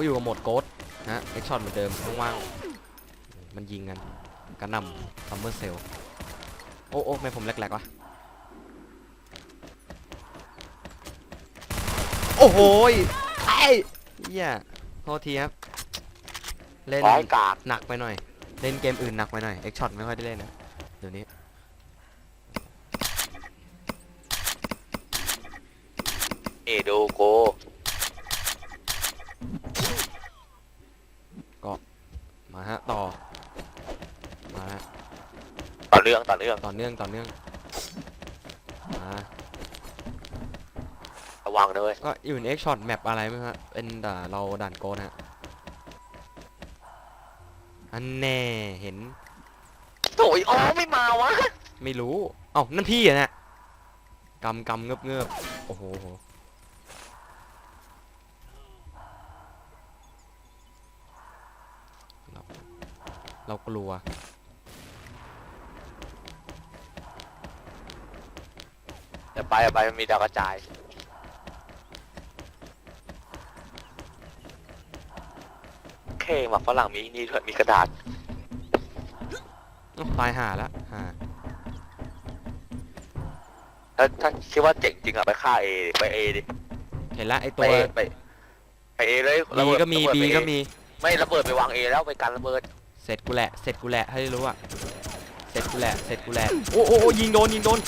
วันนี้ฮะเขาอยู่กับโหมดโกดนะฮะเอ็กช็อตเหมือนเดิมว่างๆมันยิงกันกระหน่ำซัมเมอร์เซลโอ้โอ้ไม่ผมแหลกๆวะโอ้โหยไอ้เหี้ยโทษทีครับเล่นร้ายกากหนักไปหน่อย เล่นเกมอื่นหนักไปหน่อยเอ็กช็อตไม่ค่อยได้เล่นนะเดี๋ยวนี้เอโดโก มาฮะต่อมาฮะต่อเนื่องต่อเนื่องต่อเนื่องต่อเนื่องมาระวังนะเว้ยก็อยู่ในเอ็กช็อตแมปอะไรไหมฮะเป็นด่าเราด่านโกนฮะอันแน่เห็นโอ้ยอ๋อไม่มาวะไม่รู้เอ้านั่นพี่อะเนี่ยกำกำเงือบเงือบโอ้โหโหเรา เรากลัวเดี๋ยวไปเอาไปมันมีดาวกระจายเคหมาฝรั่งมีนี่ด้วยมีกระดาษเอ้าตายห่าละห่าถ้าถ้าคิดว่าเจ๋งจริงอะไปฆ่าเอดิไปเอดิเห็นละไอไปตัวเอไปไปเอเลยระบีเบิดก็มี ระเบิดบีไป A ก็มี ไม่ระเบิดไปวางเอแล้วไปกันระเบิดเส ร็จกูแหละ เสร็จกูแหละให้รู้อะเสร็จกูแหละ เสร็จกูแหละ โอ้โอ้โอ้ยิงโดนยิงโดน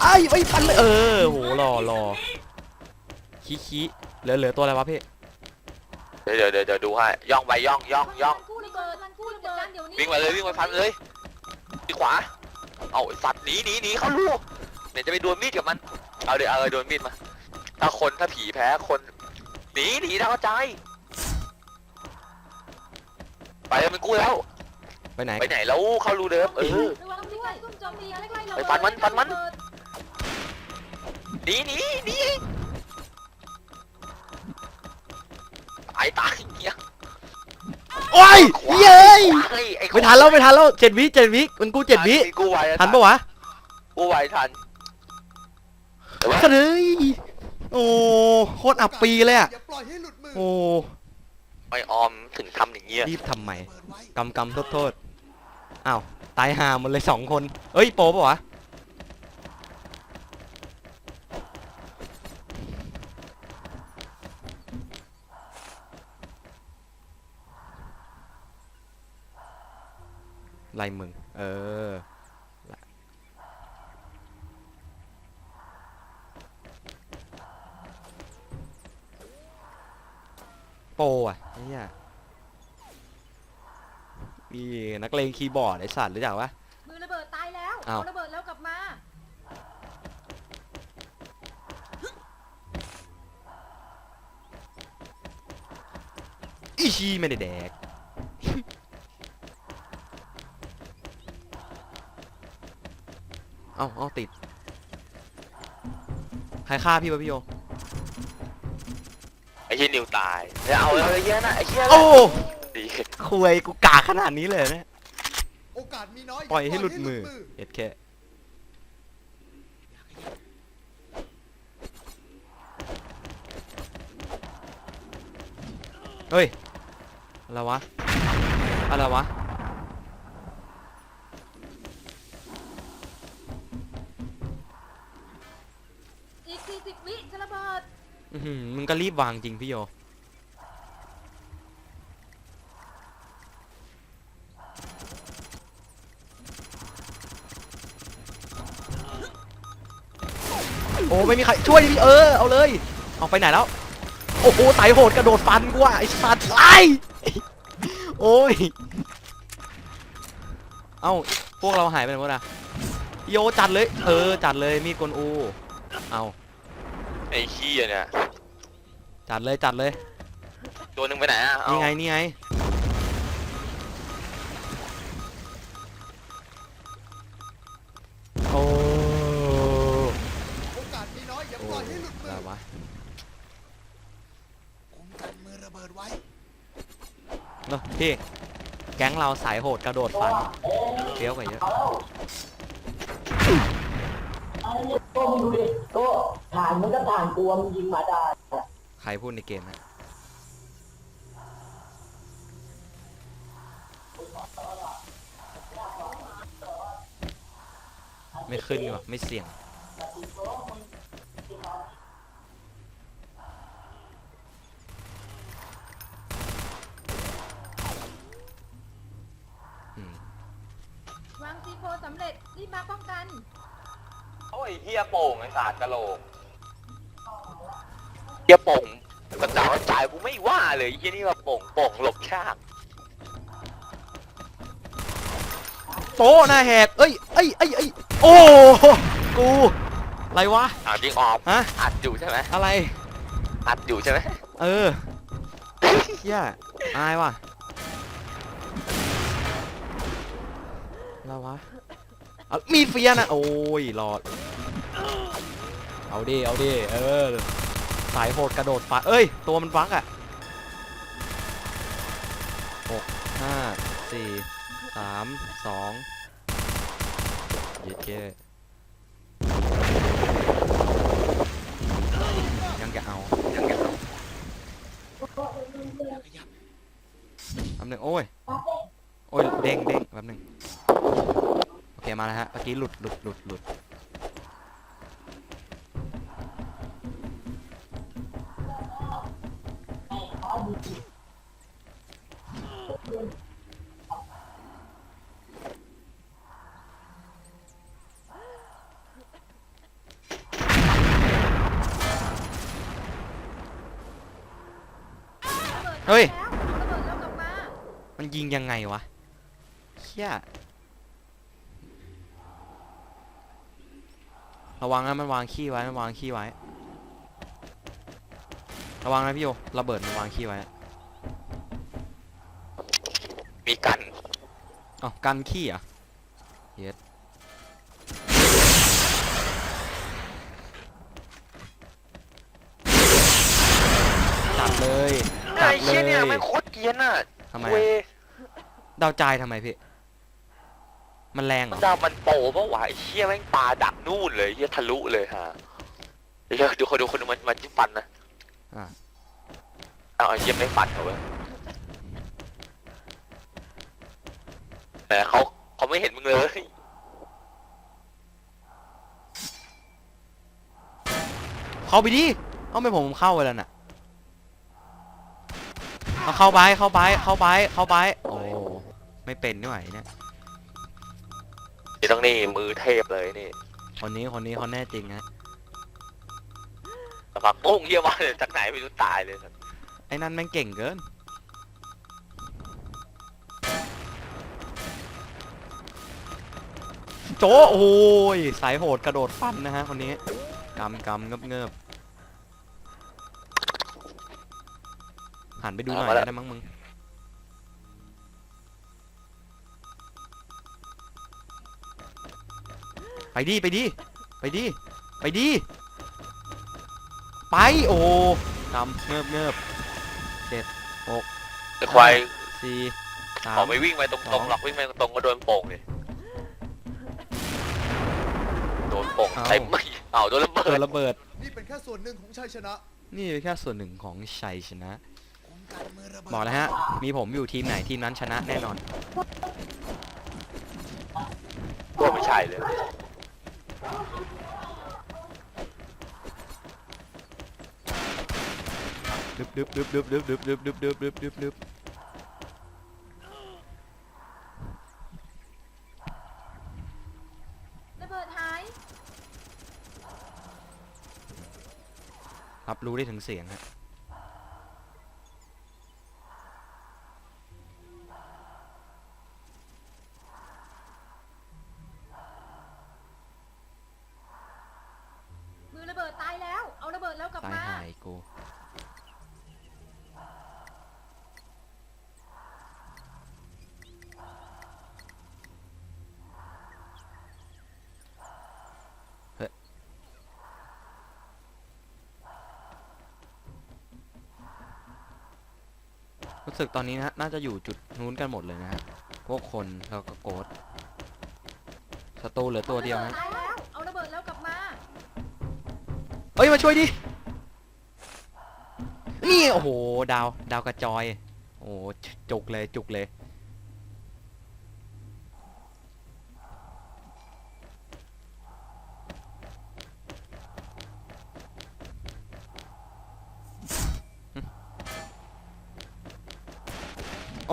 ไอ้ไอ้ฟันเลยเออโหรอรอขี้ขี้เหลือเหลือตัวอะไรวะพี่เดี๋ยวเดี๋ยวเดี๋ยวเดี๋ยวดูให้ย่องไปย่องย่องย่องคู่ระเบิดมันคู่ระเบิดเดี๋ยวนี้วิ่งมาเลยวิ่งไปฟันเลยที่ขวาเอาไอ้สัตว์หนีหนีหนีเขาลูกเนี่ยจะไปดวลมีดกับมันเอาเดี๋ยวเอาเลยดวลมีดมาถ้าคนถ้าผีแพ้คนหนีหนีดาวกระจาย ไปแล้วมันกู้แล้ว ไปไหน ไปไหนแล้วเขารู้เดิมเออ ระวังด้วยซุ่มโจมตีอะไรใกล้ๆเราไปฟันมันฟันมัน หนีหนีหนีตายตายเงี้ยโอ้ยเย้ยเฮ้ยอ้ไม่ทันแล้วไม่ทันแล้วเจ็ดวิเจ็ดวิมันกูเจ็ดวิไอ้กู้ไวทันปะวะกู้ไวทันแต่ว่าเฮ้ยโอ้โคตรอับปีเลยอะอย่าปล่อยให้หลุดมือโอ้ ไม่ออมถึงทำอย่างเงี้ยรีบทำใหม่กำกำโทษโทษอ้าวตายห่าหมดเลยสองคน เอ้ยโปปะวะไล่มึง เออ โปอะไอ้เนี่ยมีนักเลงคีย์บอร์ดไอสัตว์รู้จักปะมือระเบิดตายแล้วอ้าว เอาระเบิดแล้วกลับมาอีชีไม่ได้แดก เอ้าเอ้าติด ใครฆ่าพี่วะพี่โยไอ้ เหี้ยนิวตายแล้วเอาเลยเหี้ยนะไอ้เหี้ยนะโอ้ดีคุยกูกาขนาดนี้เลยเนี่ยโอกาสมีน้อยปล่อยให้หลุดมือเอ็ดแค่เฮ้ย อะไรวะ อะไรวะ มึงก็รีบวางจริงพี่โย โอ้ไม่มีใครช่วยดิเออ เอาเลย เอาไปไหนแล้ว โอ้โหไตโหดกระโดดฟันกูว่ะไอ้สัตว์ไอ้โอ้ย เอ้า พวกเราหายไปไหนหมดอะโยจัดเลย เออ จัดเลยมีดกลอู เอา ไอ้เหี้ยเนี่ย จัดเลยจัดเลยตัวหนึงไปไหนอะเอานี่ไงนี่ไงโอ้โอกาสมีน้อยอย่าโอ้ปล่อยให้หลุดมือะไรอวะคุมกันมือระเบิดไว้ เนอะพี่แก๊งเราสายโหดกระโดดฟันเฟี้ยวกว่าเยอะก็มึงดูดิก็ฐานมันก็ฐานกลัวมึงยิงมาได้ใใครพูดในเกมฮะไม่ขึ้นหรอไม่เสี่ยง วางซีโฟสำเร็จรีบมาป้องกัน โอ้ยเฮียโป่งไอ้ศาสตร์กะโหลก เฮียโป่งกระจายกระจายกูไม่ว่าเลยเฮียนี่ว่าโป่งโป่งหลบชากโต๊ะหน้าแหกเอ้ยเอ้ยเอ้ยเอ้ยโอ้กูอะไรวะอ่าจริงออกฮะอัดอยู่ใช่ไหมอะไรอัดอยู่ใช่ไหมเออเฮียอายว่ะอะไรวะเอามีดเฟียนะโอ้ยหลอดเอาดิเอาดิเออ สายโหดกระโดดฟักเอ้ย ตัวมันฟักอะหกห้าสี่สามสองเย็ดเก้ยังจะเอายังจะเอาแป๊บหนึงโอ้ย โอ้ย เด้งเด้งแป๊บหนึงโอเค มาแล้วฮะเมื่อกี้หลุดหลุดหลุดหลุด เฮ้ย แล้วระเบิดแล้วกลับมามันยิงยังไงวะเชี่ยระวังนะมันวางขี้ไว้ มันวางขี้ไว้ ระวังนะพี่โยระเบิดมันวางขี้ไว้มีกันเอ้ากันขี้เหรอะเย็ดจัด เลยจัไอ้ดเลเชี่ยเนี่ยไม่ยโคตรเกรียนอะทำไมเวอะดาวใจายทำไมพี่ มันแรงเหรอ ดาวมันโปปะวะไอ้เชี่ยแม่งปลาดักนู่นเลยเฮียทะลุเลยฮะเฮียดูคนดูคนดูมันมันจิ้มฟันนะอะ เอาไอ้เฮียไม่ฟันเหรอเว้ยแต่เขาเขาไม่เห็นมึงเลยเข้าไปดิ เอาไม่ผมเข้าไปแล้วน่ะ เอาเข้าไปเข้าไปเข้าไปเข้าไปโอ้ไม่เป็นนี่หว่าไอ้เนี่ยนี่ต้องนี่มือเทพเลยนี่คนนี้คนนี้เขาแน่จริงฮะสักพักปุ้งเฮียมาเลยจากไหนไม่รู้ตายเลยไอ้นั่นแม่งเก่งเกินโจโอ้ยสายโหดกระโดดฟันนะฮะคนนี้กำกำเงิบเงิบ หันไปดูหน่อยได้มั้งมึงไปดิไปดิไปดิไปดิไปโอ้กำเงิบเงิบไอ้ควายสี่สาเขามไม่วิ่งไปตสรองงๆหรอกวิ่งไปตรงๆก็โดนโป่งเลยโดนโป่งเต็มไม่เอาโดนระเบิตัวดระเบิด นี่เป็นแค่ส่วนหนึ่งของชัยชนะ นี่เป็นแค่ส่วนหนึ่งของชัยชนะ บิดบอกแล้วฮะ มีผมอยู่ทีมไหนทีมนั้นชนะแน่นอน ตัวไม่ใช่เลย ดึบดึบดึบดึบดึบดึบดึบดึบดึบดึบดึบดึบระเบิดหายรับรู้ได้ถึงเสียงฮะ มือระเบิดตายแล้ว เอาระเบิดแล้วกลับ ตาย มา หายกู เฮ้ย รู้สึกตอนนี้นะฮะน่าจะอยู่จุดนู้นกันหมดเลยนะฮะพวกคนแล้วก็โกดศัตรูเหลือตัวเดียวอาระฮะบิตายแล้วเอาระเบิดแล้วกลับมา เฮ้ยมาช่วยดิ นี่โอ้โหดาวดาวกระจอย โอ้โหจจุกเลยจุกเลย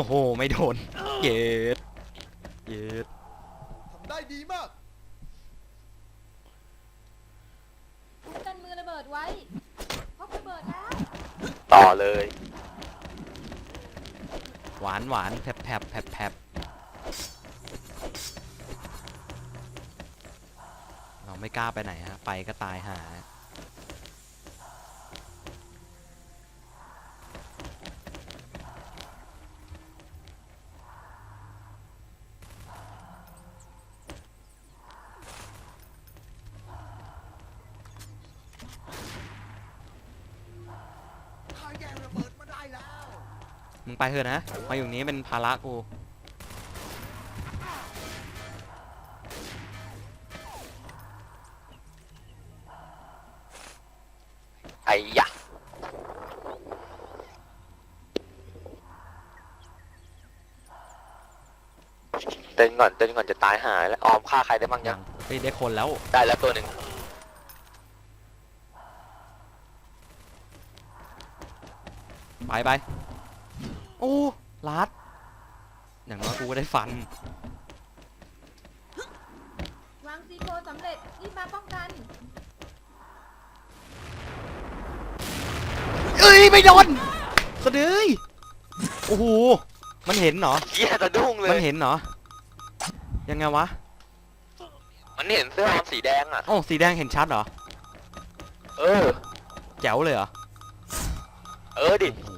อ้โห ไม่โดน เย็ดเย็ดทำได้ดีมากคุ้มกันมือระเบิดไว้พกระเบิดแล้วต่อเลย หวานหวานแผบแผบแผบแผบเราไม่กล้าไปไหนฮะ ไปก็ตายหาข้าแย่งระเบิดมาได้แล้ว มึง ไปเถอะนะ มาอยู่นี้เป็นภาระกู ไอ้ยะเต้นก่อนเต้นก่อนจะตายหายแล้วออมฆ่าใครได้บ้างยัง เฮ้ยได้คนแล้ว ได้แล้วตัวหนึ่งไปไป โอ้ลัด อย่างน้อยกูก็ได้ฟัน วางซีโฟสำเร็จรีบมาป้องกัน เอ้ย ไม่โดนสะดือยโอ้โห มันเห็นเหรอ เหี้ยสะดุ้งเลมันยเห็นเหรอ ยังไงวะมันเห็นเสื้อออมสีแดงอะ โอ้สีแดงเห็นชัดเหรอ เออ แจ๋วเลยเหรอ เออดิโอ้โห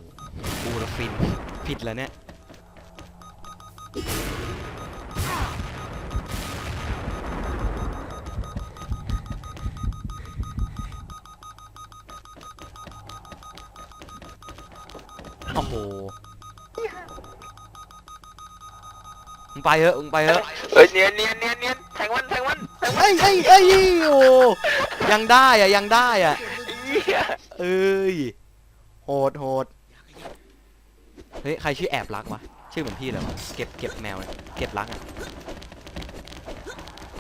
กูละฟิน ผิดแล้วเนี่ยโอ้โหมึงไปเถอะมึงไปเถอะเอ้ยเนียนเนียนเนียนเนียนแทงมันแทงมันแทงมันเอ้ยเอ้ยเอ้ยโอ้ยังได้อะยังได้อะเหี้ยเอ้ยโหดโหด เฮ้ยใครชื่อแอบรักวะชื่อเหมือนพี่เลยวะเก็บเก็บแมวเนี่ยเก็บรักอะ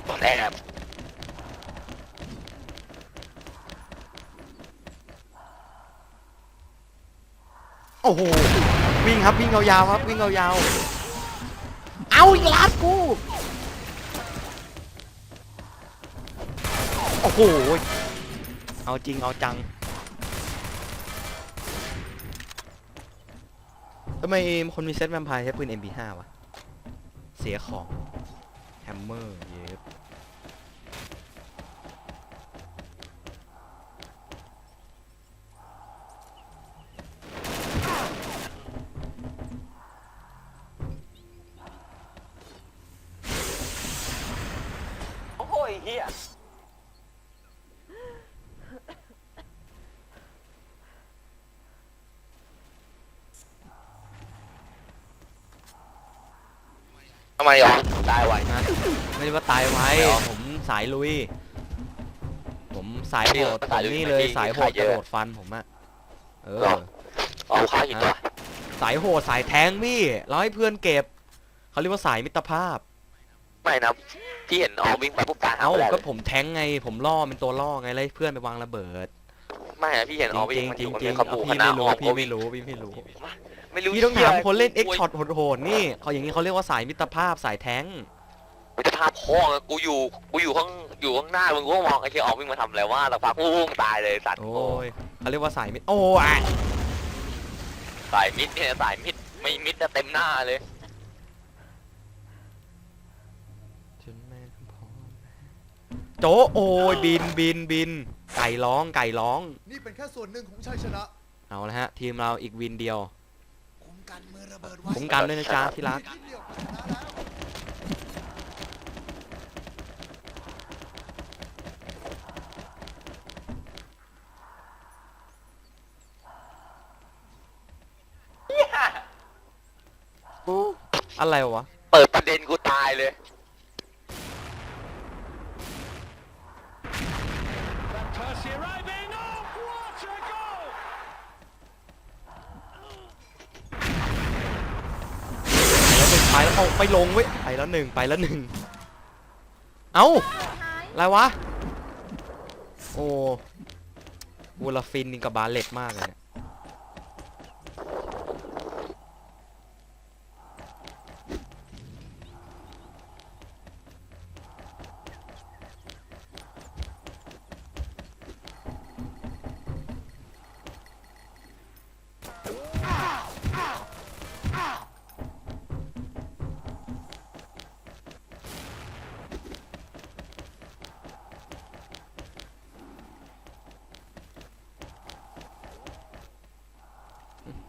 ตอนแอบโอ้โหวิ่งครับวิ่งยาวๆครับวิ่งยาวๆเอาอีกลัดกูโอ้โหเอาจริงเอาจัง ทำไมคนมีเซตแวมไพร์ใช้ปืน MP5 วะ เสียของแฮมเมอร์เย็บโอ้ยเฮียทำไมอะตายไวนะ ไม่ได้ว่าตายไว้ ไม่หรอผมสายลุย ผมสายโหดสายผมลุยนี่เลยไม่มีสายโหดใครเยกอะระโดดฟันผมอะเอหรอ อ เอาข้าหินตัวสายโหดสายแทงพี่เราให้เพื่อนเก็บ เขาเรียกว่าสายมิตรภาพ ไม่นะพี่เห็นออมวิ่งไปปุ๊บตายเอ้าหาก็ผมแทงไง ผมล่อเป็นตัวล่อไงเลยเพื่อนไปวางระเบิด ไม่นะพี่เห็นจออมวิ่ริงงมันๆจอริยู่งมันจริเป็งนขบูๆคพี่ณะไม่อรู้อมพี่ก็ไม่วิ่งรู้พี่ไม่รู้ ไม่รู้พี่ต้องถามเหี้ยคนเล่นกู X shot โหดๆนี่เขาอย่างนี้เขาเรียกว่าสายมิตรภาพสายแทงมิตรภาพพ่อไงกูอยู่กูอยู่ข้างอยู่ข้างหน้ามึงก็มองไอ้ที่ออมวิ่งมาทำอะไรว่าสักพักกูตายเลยสัตว์โอ้ยเขาเรียกว่าสายมิตรโอ้ยสายมิดเนี่ยสายมิดไม่มิดจะเต็มหน้าเลยโจโอ้ยบินบินบิน ไก่ร้องไก่ร้อง นี่เป็นแค่ส่วนหนึ่งของชัยชนะ เอาละฮะ ทีมเราอีกวินเดียวคุ้ม กันมือระเบิดไว้คุ้มกันด้วยนะจ๊ะที่รักนิดเดียวก็ชนะแล้วอะไรวะ เปิดประเด็นกูตายเลย ไปแล้วเอาไปลงเว้ยไปแล้วหนึ่งไปแล้วหนึ่งเอ้าหายอะไรวะ โอ้วูลาฟินนี่กับบาเลตมากเลยเนี่ย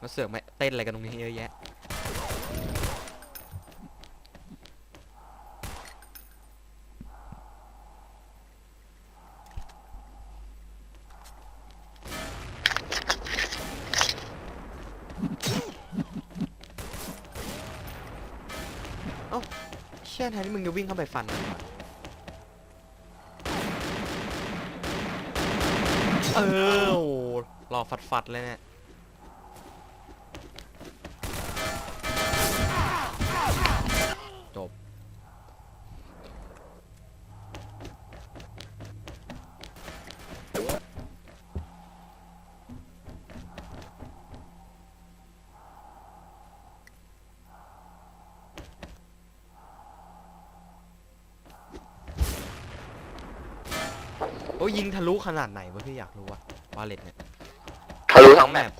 มาเสือกไม่เต้นอะไรกันตรงนี้เยอะแยะเอ้าเชี่ยแทนที่มึงจะวิ่งเข้าไปฟันมันเออโหรอฟัดฟัดๆเลยเนี่ย อ้ยยิงทะลุขนาดไหนวะพี่อยากรู้อะบาเลตเนี่ยทะลุทั้งแมป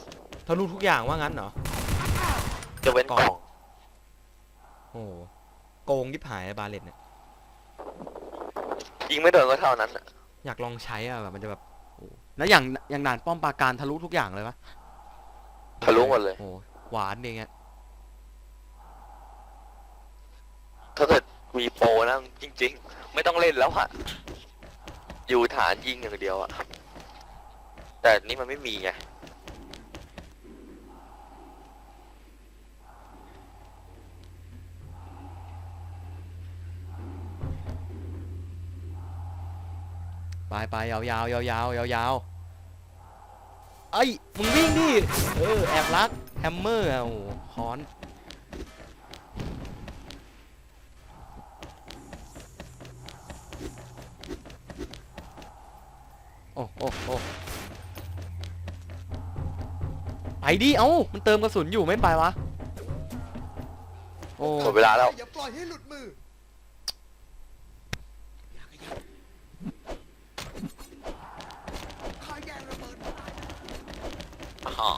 ทะลุทุกอย่างว่างั้นเหรอ จะเว้นกล่องโอ้โหโกงยิบหายบาเลตเนี่ย ยิงไม่โดนก็เท่านั้นน่ะอยากลองใช้อะแบบมันจะแบบโอ้โหแล้วอย่างอย่างด่านป้อมปราการทะลุทุกอย่างเลยปะทะลุหมดเลย โอ้โหหวานเองอะถ้าเกิดมีโปรนะจริง ๆ ไม่ต้องเล่นแล้วอะ อยู่ฐานยิงอย่างเดียวอะแต่นี่มันไม่มีไงไปไปยาวยาวยาวยาวยาวยาวไอ้มึงวิ่งดิเออแอบรักแฮมเมอร์โอ้โหคอน โอ้โอ้โอ้ไปดิเอ้ามันเติมกระสุนอยู่ไม่ไปวะ โอ้หมดเวลาแล้ว อย่าปล่อยให้หลุดมือขายแยงระเบิดมาได้แล้วอ๋อ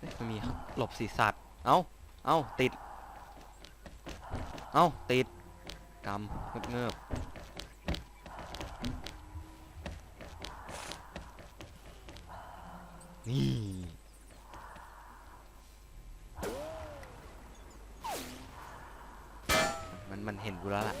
เอ๊ะมันมีหลบศีรษะเอ้า เอ้า ติด เอ้า ติดกำเงือบนี่ มันมันเห็นกูแล้วล่ะ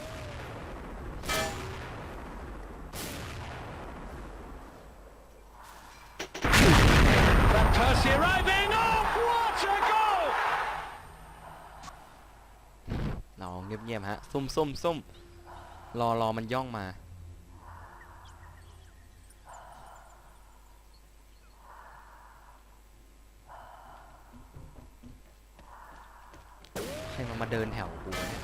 เราเงียบๆฮะ ซุ่มซุ่มซุ่มรอรอมันย่องมา ใครมันมาเดินแถวกูเนี่ย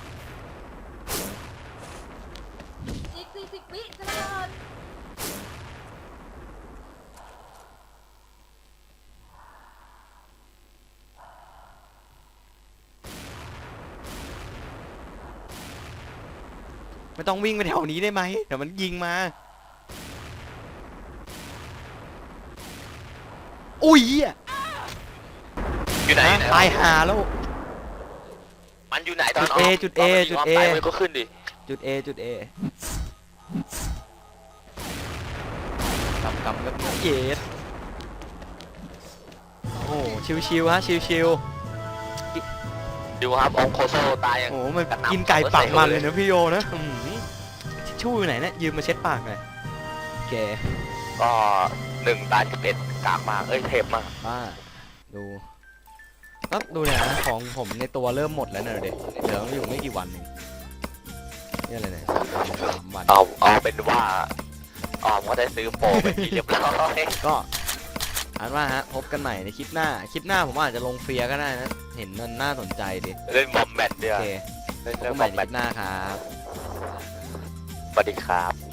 อีกสี่สิบวิจะระเบิด ไม่ต้องวิ่งไปแถวนี้ได้ไหมเดี๋ยวมันยิงมา อุ้ยเหี้ยอยู่ไหนอยู่ไหนตายหาแล้ว มันอยู่ไหนตอนจุด A จุด A จุด A ไปมันก็ขึ้นดิจุด A จุด A กำกำกับเยสโอ้โหชิวๆฮะชิวดูครับองโคโซตายๆยังโอ้โหมันกระหน่ำกินไก่เอาไว้ปากใส่มันเลยเลยนะพี่โยนะอืมทิ ชชู่อยู่ไหนเนี่ยยืมมาเช็ดปากหน่อยโอเคก็หนึ่งตายสิบเอ็ดกากมาก เอ้ยเทพมากป้าดูก็ดูเนี่ยนะของผมในตัวเริ่มหมดแล้วเนี่ยเด็กเหลืออยู่ไม่กี่วันเองนี่อะไรเนี่ยสามวันเอาเอาเป็นว่าออมก็ได้ซื้อโปรเป็นที่เรียบร้อยก็อันว่าฮะพบกันใหม่ในคลิปหน้า คลิปหน้าผมอาจจะลงเฟียร์ก็ได้นะ เห็นมันน่าสนใจดิเล่นบอมแมทเดีโอยวเคเล่นพบเรื่อกังนใหบม่อมในแมคทลิปหน้าครับส สวัสดีครับ